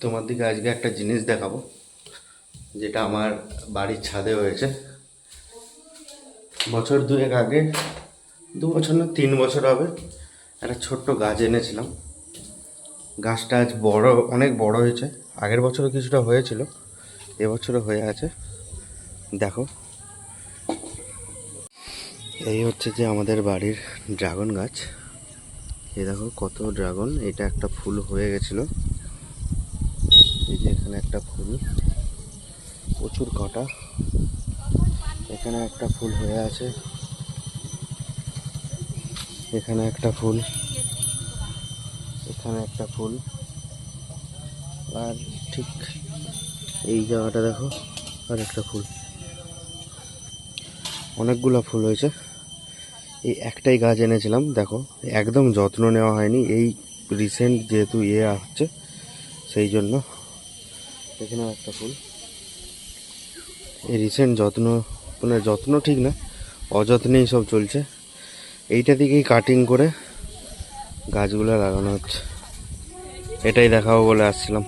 তোমার দিকে আজকে একটা জিনিস দেখাবো, যেটা আমার বাড়ির ছাদে হয়েছে। বছর দুয়েক আগে, দু বছর না, তিন বছর হবে, একটা ছোট্ট গাছ এনেছিলাম। গাছটা আজ বড়, অনেক বড় হয়েছে। আগের বছরও কিছুটা হয়েছিল, এবছরও হয়ে আছে। দেখো। এই হচ্ছে যে আমাদের বাড়ির ড্রাগন গাছ। এ দেখো কত ড্রাগন, এটা একটা ফুল হয়ে গেছিল। একটা ফুল। প্রচুর কাঁটা। এখানে একটা ফুল হয়ে আছে। এখানে একটা ফুল। এখানে একটা ফুল। আর ঠিক এই জায়গাটা দেখো, আর একটা ফুল। অনেকগুলো ফুল হয়েছে। এই একটাই গাছ এনেছিলাম, দেখো। একদম যত্ন নেওয়া হয়নি। এই রিসেন্ট যেহেতু ইয়ে হচ্ছে সেই জন্য এখানে একটা ফুল। এই রিসেন্ট যত্ন মানে যত্ন ঠিক না, অযত্নেই সব চলছে। এইটা দিকেই কাটিং করে গাছগুলো লাগানো হচ্ছে। এটাই দেখাবো বলে আসছিলাম।